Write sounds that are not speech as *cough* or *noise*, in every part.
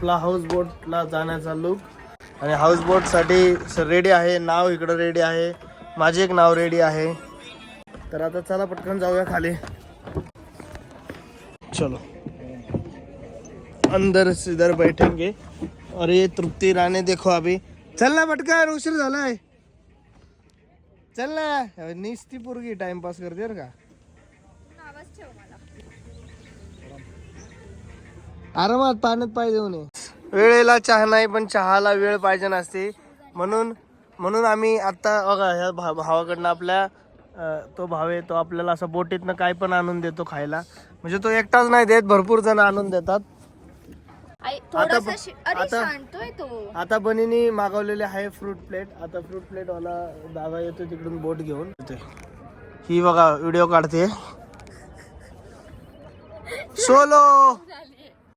आपला हाऊस बोटला जाण्याचा लुक आणि हाऊस बोटसाठी रेडी आहे नाव इकडं रेडी आहे माझे एक नाव रेडी आहे. तर आता चला पटकन जाऊया खाली. चलो. अंदर इधर बैठेंगे. और ये तृप्ति राणे देखो अभी. चल ना पटकन उशीर झालाय. चल ना. निस्ती पोरगी टाइमपास करते का? आरामात पाण्यात पाहिजे म्हणे वेळेला चहा नाही पण चहाला वेळ पाहिजे नसते. म्हणून म्हणून आम्ही आता बघा ह्या भा भावाकडनं आपल्या तो भाव आहे तो आपल्याला असं बोटीतनं काय पण आणून देतो खायला. म्हणजे तो एकटाच नाही देत भरपूर जण आणून देतात. आता आता- आता बनीनी मागवलेले आहे फ्रूट प्लेट आता फ्रूट प्लेट वाला दादा येतो तिकडून बोट घेऊन. येतोय. ही बघा व्हिडिओ काढते. सोलो!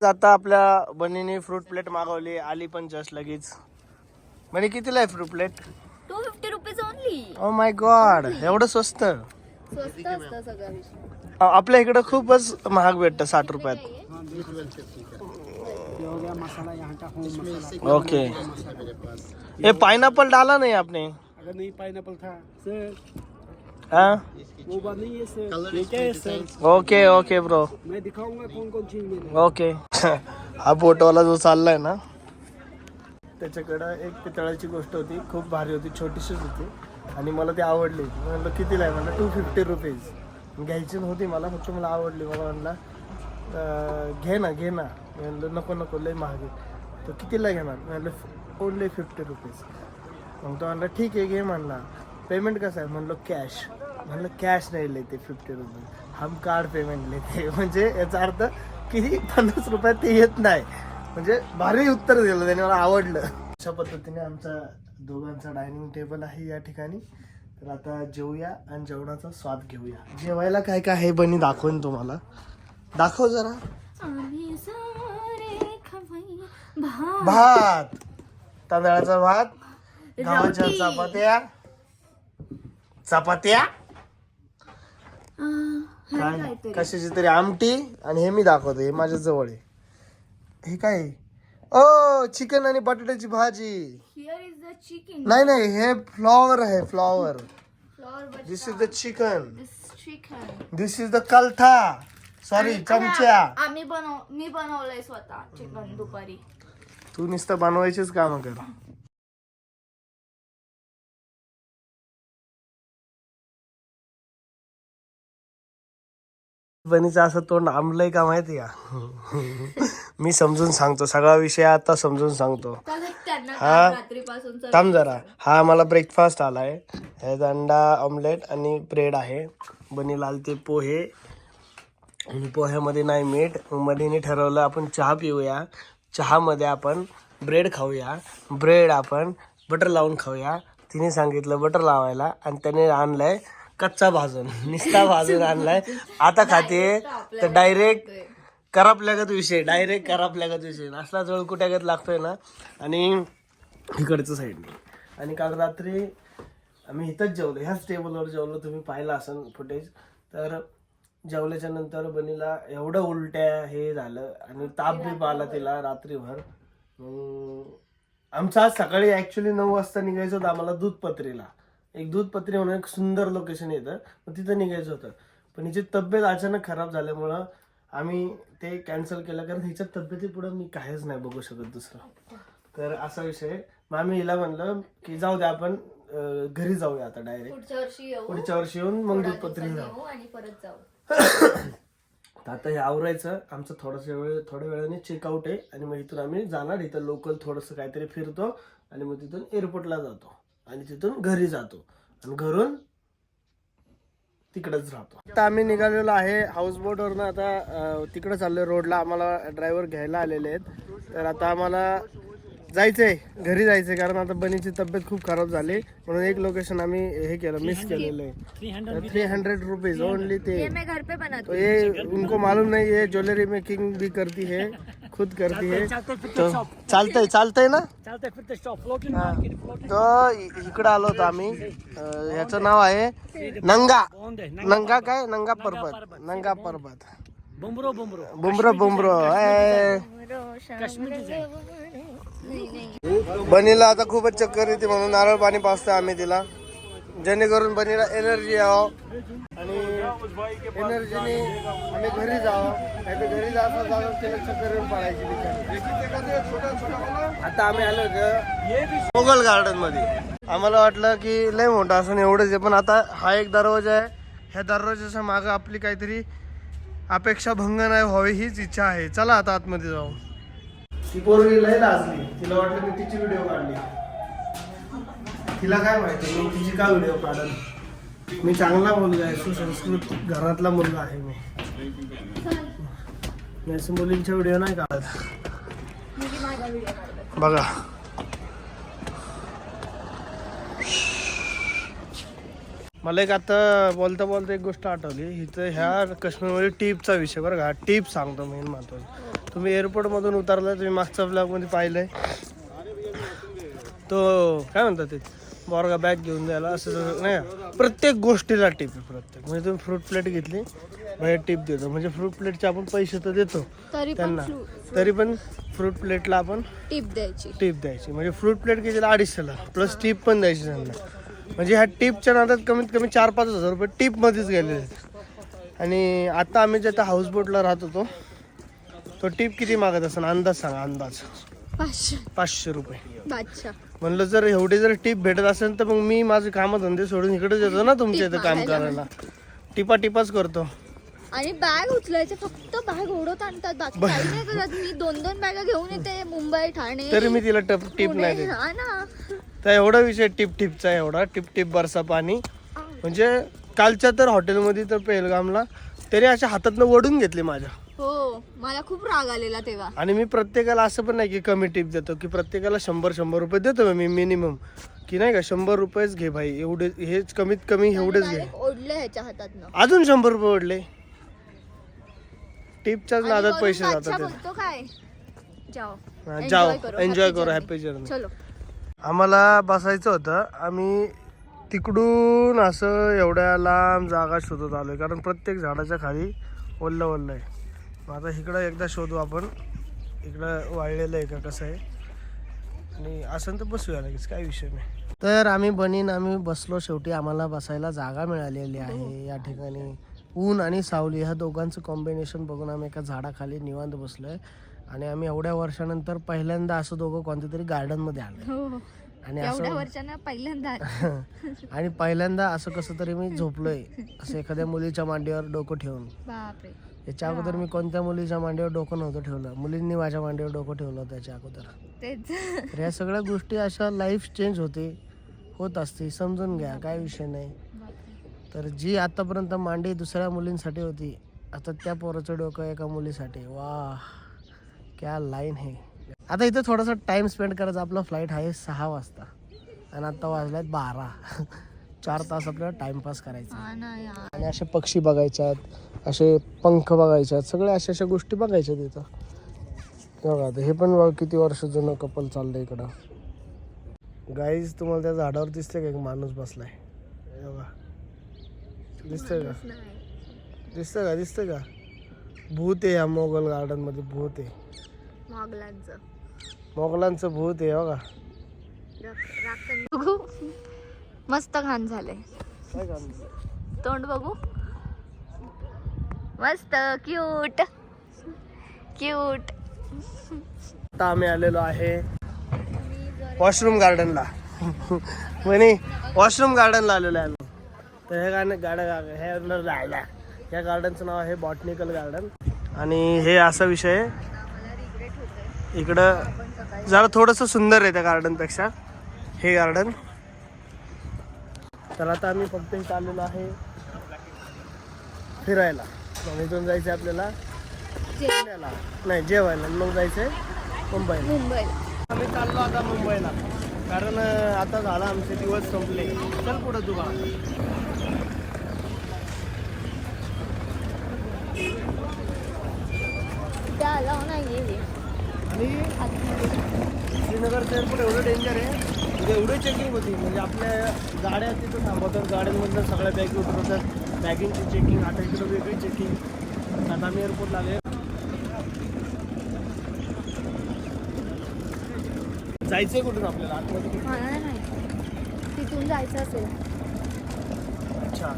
आता आपल्या बनीने फ्रूट प्लेट मागवली. आली पण जस्ट लगेच. म्हणे कितीला आहे fruit plate two fifty rupees only oh my god एवढं स्वस्त? स्वस्त असतं सगळा विषय आ- आपल्या इकडे खूपच महाग भेटतं साठ रुपयात. ओके. ये पाइनएप्पल डाला नहीं आपने. अगर नहीं था सर हाँ वो बात नहीं है सर ये क्या है सर ओके ओके ब्रो मैं दिखाऊंगा कौन कौन चीज मिले ओके हा बोटवाला जो चाललाय ना त्याच्याकडं एक पितळाची गोष्ट होती खूप भारी होती छोटीशीच होती आणि मला ती आवडली. म्हणलं कितीला आहे म्हणलं टू फिफ्टी रुपीज घ्यायची नव्हती मला फक्त मला आवडली. मला म्हणला "अं, घे ना घे ना. म्हणलं नको नको लय महाग आहे. तो कितीला घेणार? म्हणलं ओनली फिफ्टी रुपीज मग तो म्हणला ठीक आहे घे म्हणला. पेमेंट कसं आहे? म्हणलं कॅश म्हणलं कॅश नाही लेते फिफ्टी रुपीज हम कार्ड पेमेंट लेते. *laughs* म्हणजे याचा अर्थ की पन्नास रुपयात ते येत नाही. म्हणजे भारी उत्तर दिलं त्याने मला आवडलं. अशा पद्धतीने आमचा दोघांचा डायनिंग टेबल आहे या ठिकाणी. तर आता जेवूया आणि जेवणाचा स्वाद घेऊया. जेवायला काय काय आहे बनी दाखवून तुम्हाला. दाखव जरा. भात. तांदळाचा भात. गव्हाच्या रोटी. चपात्या. चपात्या? काय. कशाची तरी आमटी आणि हे मी दाखवतो हे माझ्या जवळ आहे. हे काय? ओ चिकन आणि बटाट्याची भाजी. नाही नाही हे फ्लॉवर आहे flower this is the chicken. This is the कलथा sorry चमच्या आम्ही बनव मी बनवलंय स्वतः चिकन दुपारी. तू नुसतं बनवायचीच काम कर. बनीचं असं तोंड आंबलंय का माहिती का? मी समजून सांगतो. सगळा विषय आता समजून सांगतो. हा. थांब जरा. हा मला ब्रेकफास्ट आलाय. ह्यात अंडा ऑमलेट आणि ब्रेड आहे. बनी लाल ते पोहे. आणि पोह्यामध्ये नाही मीठ. मधीने ठरवलं आपण चहा पिऊया. चहामध्ये आपण ब्रेड खाऊया. ब्रेड आपण बटर लावून खाऊया. तिने सांगितलं बटर लावायला. आणि त्याने आणलाय कच्चा भाजून निस्ता भाजून *laughs* आणलाय. आता खाते. तर डायरेक्ट करापल्यागत विषय डायरेक्ट करापल्यागत विषय. असला कुठ्यागत लागतोय ना. आणि इकडचं साईडने आणि काल रात्री आम्ही इथंच जेवलो. ह्याच टेबलवर जेवलो. तुम्ही पाहिलं असेल फुटेज तर जेवल्याच्या नंतर बनीला एवढं उलट्या हे झालं. आणि ताप बी आला तिला रात्रीभर. आमचं आज सकाळी ॲक्च्युली नऊ वाजता निघायचं होतं. आम्हाला दूधपत्रीला एक दूधपत्री म्हणून एक सुंदर लोकेशन येतं. मग तिथं निघायचं होतं. पण हिची तब्येत अचानक खराब झाल्यामुळं आम्ही ते कॅन्सल केलं. कारण हिच्या तब्येतीपुढे मी काहीच नाही बघू शकत दुसरं. तर असा विषय. मग आम्ही हिला म्हणलं की जाऊ द्या आपण घरी जाऊया आता डायरेक्ट पुढच्या वर्षी येऊ. पुढच्या वर्षी येऊन मग दूधपत्री जाऊ. आणि परत जाऊ. तर आता हे आवरायचं. आमचं थोडंसं वेळ थोड्या वेळाने चेकआउट आहे. आणि मग इथून आम्ही जाणार. इथं लोकल थोडंसं काहीतरी फिरतो. आणि मग तिथून एअरपोर्टला जातो. आणि तिथून घरी जातो. आणि घरून तिकडेच राहतो. आता आम्ही निघालेलो आहे हाऊस बोटवरनं आता तिकडे चाललोय रोडला आम्हाला ड्रायव्हर घ्यायला आलेले आहेत. तर आता आम्हाला जायचंय. घरी जायचंय कारण आता बनीची तब्येत खूप खराब झाली. म्हणून एक लोकेशन आम्ही हे केलं मिस केलेलं आहे. थ्री हंड्रेड रुपीज ओनली ते. ये मैं घर पे बनाती तो ये उनको मालूम नहीं है ज्वेलरी मेकिंग भी करती है खुद करती है. तो चालतंय चालतंय ना? चलते फिरते स्टॉप फ्लोटिंग हा. तो इ- इकडं आलो होतो आम्ही. ह्याचं नाव आहे नंगा. नंगा काय? नंगा पर्वत. नंगा पर्वत. बुमरो बुमरो. बुमरो बुमरो. ए, बनीला आता खूपच चक्कर येते म्हणून नारळ पाणी पाचतो आम्ही तिला. जेणेकरून बनीला एनर्जी यावं. आणि एनर्जीने आम्ही घरी जावं. नाही तर घरी जाता तिला चक्कर येऊन आता आम्ही आलो होतो मोगल गार्डनमध्ये. आम्हाला वाटलं की लय मोठा असं एवढंच आहे पण आता हा एक दरवाजा आहे. ह्या दरवाजाच्या मागं आपली काहीतरी अपेक्षा भंग नाही व्हावी हीच इच्छा आहे. चला आता आतमध्ये जाऊ. ती पोरगी लय लाजली. तिला वाटलं मी तिची व्हिडिओ काढली. तिला काय माहिती मी तिची का व्हिडिओ काढल? मी चांगला मुलगा आहे सुसंस्कृत घरातला मुलगा आहे मी. मी असं मुलींच्या व्हिडिओ नाही काढत. बघा. मला एक आता बोलता बोलता एक गोष्ट आठवली. इथं ह्या काश्मीरमध्ये टीपचा विषय बरं का. टीप सांगतो मेन महत्त्वाचा. तुम्ही एअरपोर्टमधून उतरला तुम्ही मागच्या ब्लॉगमध्ये पाहिलंय. तो काय म्हणतात ते? बोरगा बॅग घेऊन द्यायला असं नाही? प्रत्येक गोष्टीला टीप आहे प्रत्येक. म्हणजे तुम्ही फ्रूट प्लेट घेतली बाहेर टीप देतो. म्हणजे फ्रूट प्लेटचे आपण पैसे तर देतो त्यांना. तरी पण फ्रूट प्लेटला आपण टिप द्यायची. टीप द्यायची. म्हणजे फ्रूट प्लेट घेतली अडीचशेला प्लस टीप पण द्यायची त्यांना. म्हणजे ह्या टीपच्या नादात कमीत कमी चार पाच हजार रुपये टीपमध्येच गेलेले आहेत. आणि आता आम्ही जे आता हाऊसबोटला राहत होतो तो टीप किती मागत असेल? अंदाज सांगा अंदाज. पाचशे. पाचशे रुपये. म्हणलं जर एवढे जर टीप भेटत असेल तर मग मी माझे कामधंदे सोडून इकडेच येतो ना तुमच्या इथं काम करायला. टिपा टिपाच करतो. आणि बॅग उचलायचे फक्त बॅग ओढत आणतात. बाकी काही नाही करत. मी दोन दोन बॅगा घेऊन येते मुंबई ठाणे. तरी मी तिला टप टीप पुणे. नाही देत. हा ना. तर एवढा विषय टिप टिपचा एवढा. टिप टिप बरसा पाणी. म्हणजे कालच्या तर हॉटेलमध्ये तर पेलगामला तरी अशा हातातनं ओढून घेतले माझ्या. हो मला खूप राग आलेला तेव्हा. आणि मी प्रत्येकाला असं पण नाही की कमी टिप देतो की प्रत्येकाला शंभर शंभर रुपये देतो मी मिनिमम की नाही का शंभर रुपयेच घे भाई एवढे हेच कमीत कमी एवढेच घे. ओढले ह्याच्या हातातनं. अजून शंभर रुपये ओढले. टिपच्याच आणि नादात पैसे जातात काय? जाओ. हा, एन्जॉय करू. हॅपी जर्नी चलो. आम्हाला बसायचं होतं. आम्ही तिकडून असं एवढ्या लांब जागा शोधत आलोय कारण प्रत्येक झाडाच्या खाली ओल्लं ओल्लं आहे. मग आता इकडं एकदा शोधू आपण. इकडं वाळलेलं आहे का कसं आहे? आणि असं तर बसूया लगेच काही विषय नाही. तर आम्ही बनीन आम्ही बसलो शेवटी. आम्हाला बसायला जागा मिळालेली आहे या ठिकाणी. ऊन आणि सावली ह्या दोघांचं कॉम्बिनेशन बघून आम्ही एका झाडाखाली निवांत बसलोय. आणि आम्ही एवढ्या वर्षानंतर पहिल्यांदा असं दोघं कोणत्या तरी गार्डनमध्ये आलो हो. आणि असं पहिल्यांदा *laughs* आणि पहिल्यांदा असं कसं तरी मी झोपलोय. असं एखाद्या मुलीच्या मांडीवर डोकं ठेवून. बापरे याच्या अगोदर मी कोणत्या मुलीच्या मांडीवर डोकं नव्हतं ठेवलं? मुलींनी माझ्या मांडीवर डोकं ठेवलं त्याच्या अगोदर. तेच. तर या सगळ्या गोष्टी अशा लाईफ चेंज होते होत असते समजून घ्या काय विषय नाही. तर जी आतापर्यंत मांडी दुसऱ्या मुलींसाठी होती आता त्या पोराचं डोकं एका मुलीसाठी. वा क्या लाईन है. आता इथं थोडासा टाइम स्पेंड करायचा. आपला फ्लाईट आहे सहा वाजता. आणि आता वाजल्यात बारा. *laughs* चार तास आपल्याला टाइमपास करायचा. आणि असे पक्षी बघायच्यात असे पंख बघायच्यात सगळ्या अशा अशा गोष्टी बघायच्यात इथं. हे बघा हे पण बघा किती वर्ष जुनं कपल चाललंय इकडं. गाईज तुम्हाला त्या झाडावर दिसते का एक माणूस बसलाय? बघा. दिसतंय का? दिसतंय का? दिसतंय का? भूत आहे या मोगल गार्डनमध्ये भूत आहे. मोगलांचं. मोगलांचं भूत आहे बघू. मस्त घाण झालंय. तोंड बघू. मस्त क्यूट क्यूट आता आम्ही आलेलो आहे वॉशरूम गार्डनला म्हणे वॉशरूम गार्डनला आलेलो आहे आम्ही. तर हे गाणं गार्डन हे राहिला. या गार्डनचं नाव आहे बॉटनिकल गार्डन आणि हे असा विषय आहे. इकडं जरा थोडंसं सुंदर आहे त्या गार्डनपेक्षा हे गार्डन तर आता आम्ही फक्त आलेलो आहे फिरायला. मग इथून जायचं आहे आपल्याला पुण्याला. नाही जेवायला. मग जायचंय मुंबईला. मुंबई आम्ही चाललो आता मुंबईला. कारण आता झाला आमचे दिवस संपले. चल पुढे तू बा त्या आला नाहीये. आणि श्रीनगरचं एअरपोर्ट एवढं डेंजर आहे. म्हणजे एवढी चेकिंग होती. म्हणजे आपल्या गाड्या तिथं थांबवतात. गाड्यांमधनं सगळ्या बॅगी उतरवतात. बॅगिंगची चेकिंग आता इकडं वेगळी चेकिंग आता आम्ही एअरपोर्टला आले जायचंय कुठून आपल्याला? आतमध्ये? मला नाही तिथून जायचं असेल. अच्छा.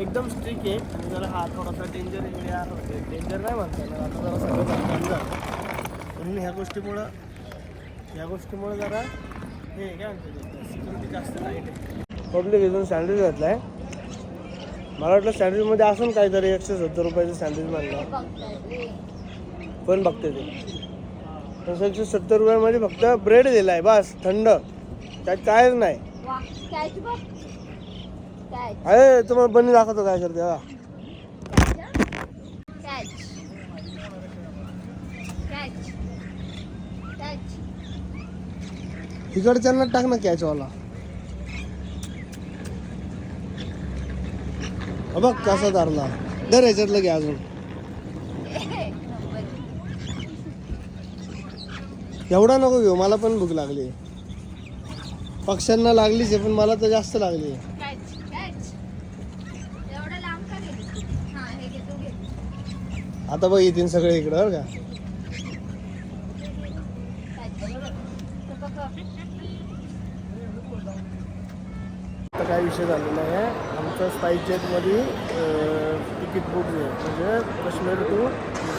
एकदम स्ट्रिक आहे. आणि जरा हा थोडासा डेंजर एरिया डेंजर नाही म्हणता येणार. आता जरा सगळं झालं. ह्या गोष्टीमुळं ह्या गोष्टीमुळं जरा हे काय सिक्युरिटी जास्त आहे. पब्लिक इथून सँडविच घातलाय. मला वाटलं सँडविचमध्ये असून काहीतरी एकशे सत्तर रुपयाचं सँडविच मानलं पण बघते ते. पण एकशे सत्तर रुपयामध्ये फक्त ब्रेड दिलाय बस थंड. त्यात कायच नाही. अरे तुम्हाला बनी दाखवतो काय करते इकडच्यांना टाक ना कॅचवाला बघ कसा धरला. दर ह्याच्यातलं घ्या अजून. एवढा नको घेऊ मला पण भूक लागली. पक्ष्यांना लागलीच आहे पण मला तर जास्त लागली हा हे आता बघ येतील सगळे इकडं बरं का? काय विषय झालेला आहे. आमचं स्पाईस जेटमध्ये तिकीट बुक आहे म्हणजे Kashmir to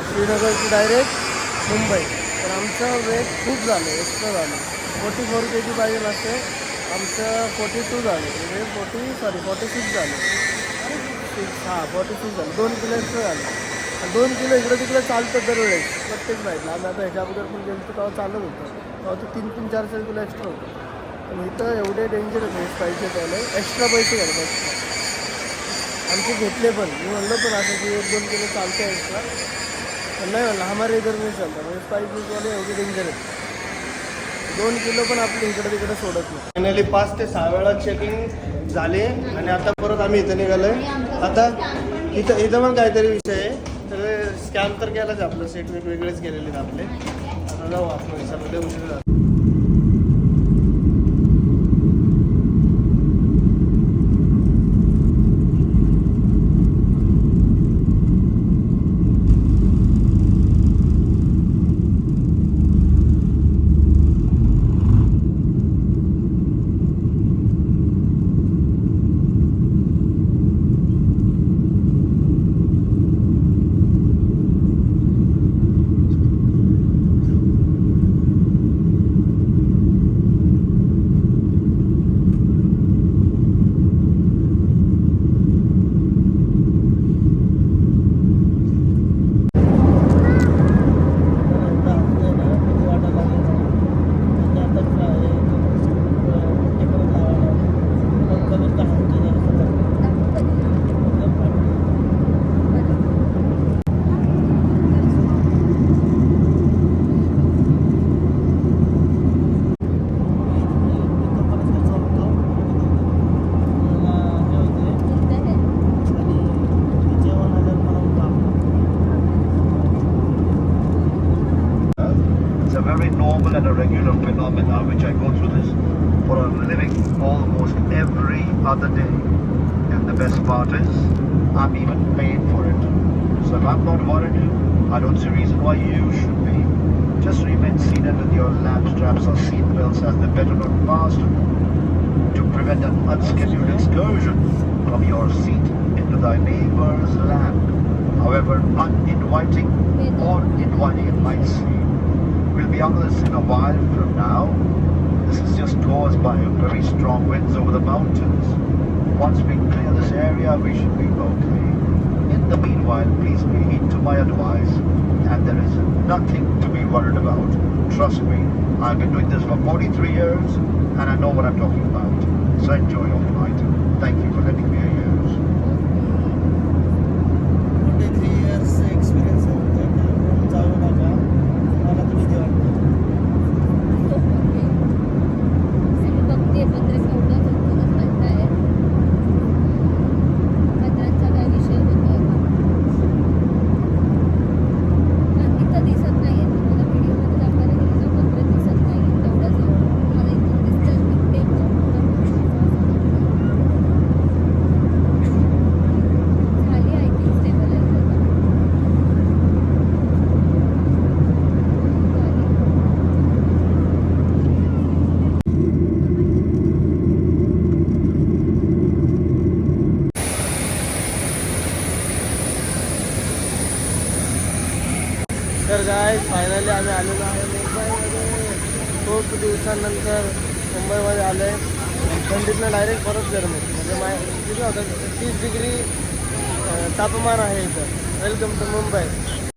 Srinagar to direct Mumbai. तर आमचं वेट खूप झालं एक्स्ट्रा झालं. फोर्टी फोर के जी पाहिजे असते आमचं फोर्टी टू झालं म्हणजे फोर्टी सॉरी फोर्टी सिक्स झालं. सिक्स हां फोर्टी सिक्स झालं. दोन किलो एक्स्ट्रा झालं. दोन किलो इकडं तिकडे चालतं दरवेळेस प्रत्येक बाईकला. आम्ही आता ह्याच्या अगोदर पण गेलो तेव्हा चालत होतं. तेव्हा ते तीन तीन चार चार किलो एक्स्ट्रा होतं. पण इथं एवढे डेंजर आहेत पाहिजे त्याला. एक्स्ट्रा पैसे घ्यायला आमचे घेतले पण. मी म्हणलं पण असं की एक दोन किलो चालतं एक्स्ट्रा पण नाही म्हणलं हमारे इधर नाही चालतं. म्हणजे स्पायसेसवाले एवढे डेंजर आहेत. दोन किलो पण आपले इकडे तिकडे सोडत नाही. फायनली पाच ते सहा वेळा चेकिंग झाले आणि आता परत आम्ही इथं निघालोय. आता इथं इथं पण काहीतरी विषय आहे. तर स्कॅन तर केलाच आपलं. सेट वेगवेगळेच केलेले आहेत आपले. आता जाऊ आपण. सगळे उशीर झाला. Normal and a regular phenomenon which I go through this for a living almost every other day. And the best part is, I'm even paid for it. So if I'm not worried, I don't see reason why you should be. Just remain seated with your lap straps or seat belts as the better not pass to prevent an unscheduled excursion from your seat into thy neighbor's lap. However uninviting or inviting it might seem. We'll be on this in a while from now. This is just caused by very strong winds over the mountains. Once we clear this area, we should be okay. In the meanwhile, please heed to my advice, and there is nothing to be worried about. Trust me, I've been doing this for 43 years, and I know what I'm talking about. So enjoy your night. Thank you for letting me hear you. दिवसानंतर मुंबईमध्ये आलं. आहे थंडीतनं direct परत गरम. गरमी म्हणजे माय किती होतं तीस डिग्री तापमान आहे इथं. Welcome to Mumbai.